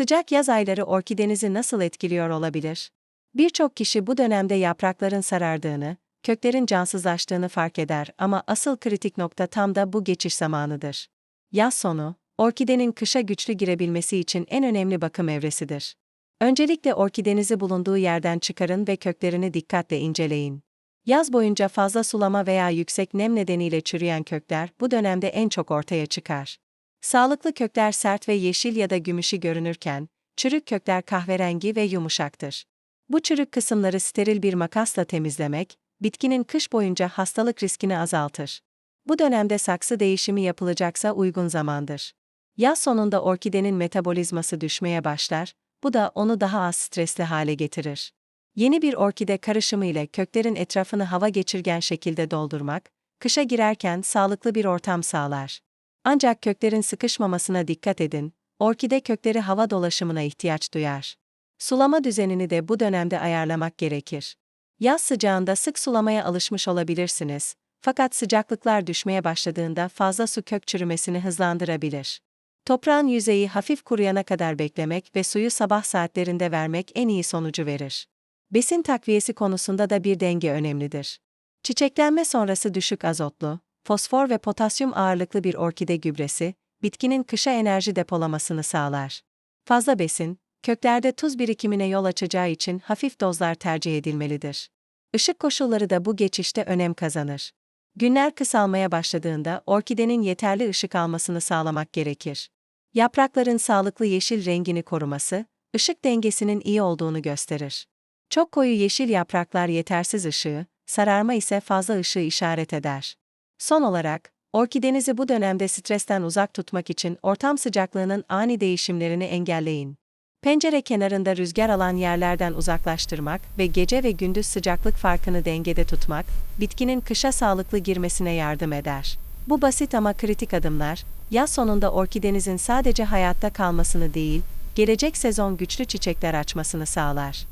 Sıcak yaz ayları orkidenizi nasıl etkiliyor olabilir? Birçok kişi bu dönemde yaprakların sarardığını, köklerin cansızlaştığını fark eder ama asıl kritik nokta tam da bu geçiş zamanıdır. Yaz sonu, orkidenin kışa güçlü girebilmesi için en önemli bakım evresidir. Öncelikle orkidenizi bulunduğu yerden çıkarın ve köklerini dikkatle inceleyin. Yaz boyunca fazla sulama veya yüksek nem nedeniyle çürüyen kökler bu dönemde en çok ortaya çıkar. Sağlıklı kökler sert ve yeşil ya da gümüşü görünürken, çürük kökler kahverengi ve yumuşaktır. Bu çürük kısımları steril bir makasla temizlemek, bitkinin kış boyunca hastalık riskini azaltır. Bu dönemde saksı değişimi yapılacaksa uygun zamandır. Yaz sonunda orkidenin metabolizması düşmeye başlar, bu da onu daha az stresli hale getirir. Yeni bir orkide karışımı ile köklerin etrafını hava geçirgen şekilde doldurmak, kışa girerken sağlıklı bir ortam sağlar. Ancak köklerin sıkışmamasına dikkat edin, orkide kökleri hava dolaşımına ihtiyaç duyar. Sulama düzenini de bu dönemde ayarlamak gerekir. Yaz sıcağında sık sulamaya alışmış olabilirsiniz, fakat sıcaklıklar düşmeye başladığında fazla su kök çürümesini hızlandırabilir. Toprağın yüzeyi hafif kuruyana kadar beklemek ve suyu sabah saatlerinde vermek en iyi sonucu verir. Besin takviyesi konusunda da bir denge önemlidir. Çiçeklenme sonrası düşük azotlu, fosfor ve potasyum ağırlıklı bir orkide gübresi, bitkinin kışa enerji depolamasını sağlar. Fazla besin, köklerde tuz birikimine yol açacağı için hafif dozlar tercih edilmelidir. Işık koşulları da bu geçişte önem kazanır. Günler kısalmaya başladığında orkidenin yeterli ışık almasını sağlamak gerekir. Yaprakların sağlıklı yeşil rengini koruması, ışık dengesinin iyi olduğunu gösterir. Çok koyu yeşil yapraklar yetersiz ışığı, sararma ise fazla ışığı işaret eder. Son olarak, orkidenizi bu dönemde stresten uzak tutmak için ortam sıcaklığının ani değişimlerini engelleyin. Pencere kenarında rüzgar alan yerlerden uzaklaştırmak ve gece ve gündüz sıcaklık farkını dengede tutmak, bitkinin kışa sağlıklı girmesine yardım eder. Bu basit ama kritik adımlar, yaz sonunda orkidenizin sadece hayatta kalmasını değil, gelecek sezon güçlü çiçekler açmasını sağlar.